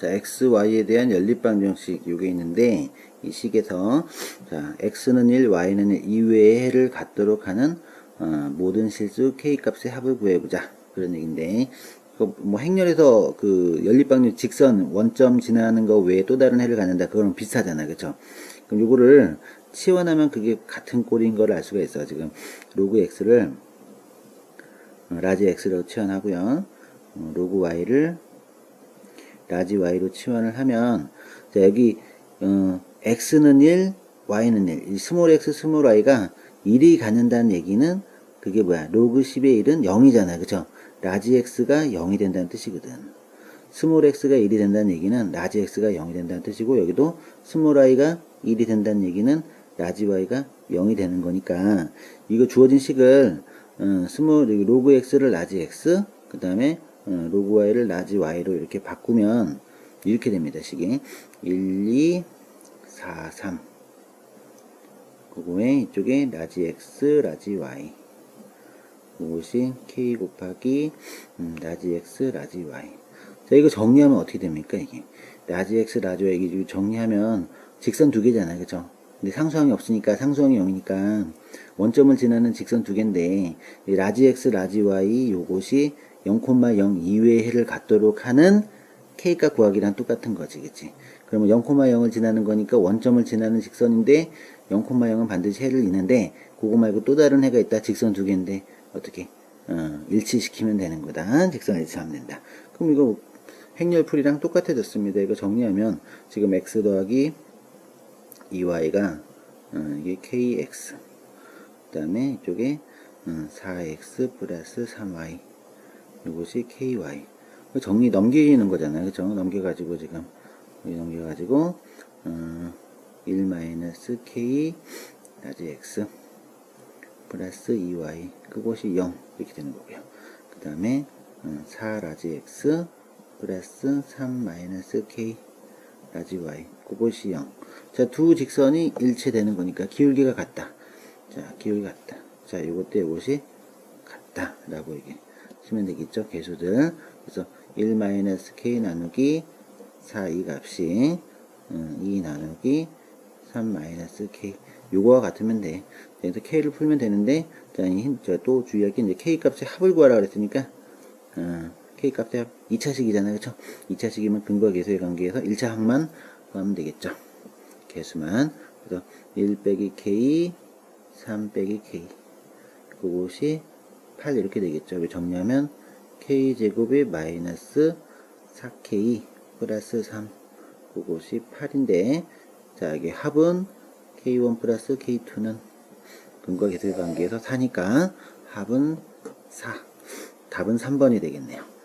자, x, y에 대한 연립방정식 요게 있는데 이 식에서 자, x는 1, y는 1 이외의 해를 갖도록 하는 어, 모든 실수 k 값의 합을 구해보자. 그런 얘기인데 그뭐 행렬에서 그 연립방정 직선 원점 지나는 거 외에 또 다른 해를 갖는다. 그거랑 비슷하잖아. 그쵸? 그럼 요거를 치환하면 그게 같은 꼴인 걸 알 수가 있어. 지금 로그 x를 어, 라지 x로 치환하고요. 어, 로그 y를 라지 y로 치환을 하면 자 여기 어, x는 1, y는 1. 이 스몰 x, 스몰 y가 1이 갖는다는 얘기는 그게 뭐야? 로그 10의 1은 0이잖아. 그죠? 라지 x가 0이 된다는 뜻이거든. 스몰 x가 1이 된다는 얘기는 라지 x가 0이 된다는 뜻이고 여기도 스몰 y가 1이 된다는 얘기는 라지 y가 0이 되는 거니까 이거 주어진 식을 어, 스몰 로그 x를 라지 x 그 다음에 어, 로그 y를 라지 y로 이렇게 바꾸면 이렇게 됩니다. 식이. 1, 2, 4, 3 그거에 이쪽에 라지 x, 라지 y. 이것이 k 곱하기 음, 라지 x, 라지 y. 자 이거 정리하면 어떻게 됩니까 이게? 라지 x, 라지 y 이게 정리하면 직선 두 개잖아요 그죠 근데 상수항이 없으니까 상수항이 0이니까 원점을 지나는 직선 두 개인데 이 라지 x, 라지 y 요것이 0,0 이외의 해를 갖도록 하는 k값 구하기랑 똑같은 거지 그치? 그러면 0,0을 지나는 거니까 원점을 지나는 직선인데 0,0은 반드시 해를 잇는데 그거 말고 또 다른 해가 있다. 직선 두 개인데 어떻게? 어, 일치시키면 되는 거다. 직선 일치하면 된다. 그럼 이거 행렬풀이랑 똑같아졌습니다. 이거 정리하면 지금 x 더하기 2y가 어, 이게 kx 그 다음에 이쪽에 어, 4x 플러스 3y 이것이 ky 정리 넘기는 거잖아요. 그죠 넘겨가지고 지금 넘겨가지고 어, 1 마이너스 k 라지 x 플러스 2y 그것이 0 이렇게 되는 거고요. 그 다음에 4 라지 x 플러스 3 마이너스 k 라지 y. 그것이 0 자, 두 직선이 일치되는 거니까 기울기가 같다. 자, 기울기 같다. 자, 요것 때 요것이 같다. 라고 얘기 쓰면 되겠죠. 개수들. 그래서 1-k 나누기 4, 이 값이 음, 2 나누기 3-k 요거와 같으면 돼. 그래서 k를 풀면 되는데 자, 또 주의할 게 이제 k 값의 합을 구하라 그랬으니까 어, k 값의 합 2차식이잖아요. 그쵸? 2차식이면 근거 계수의 관계에서 1차 합만 구하면 되겠죠. 개수만 그래서 1 빼기 k 3 빼기 k 그것이 8 이렇게 되겠죠. 왜 정리하면 k제곱이 마이너스 4k 플러스 3 그것이 8인데 자 여기 합은 k1 플러스 k2는 근거 계수의 관계에서 4니까 합은 4 답은 3번이 되겠네요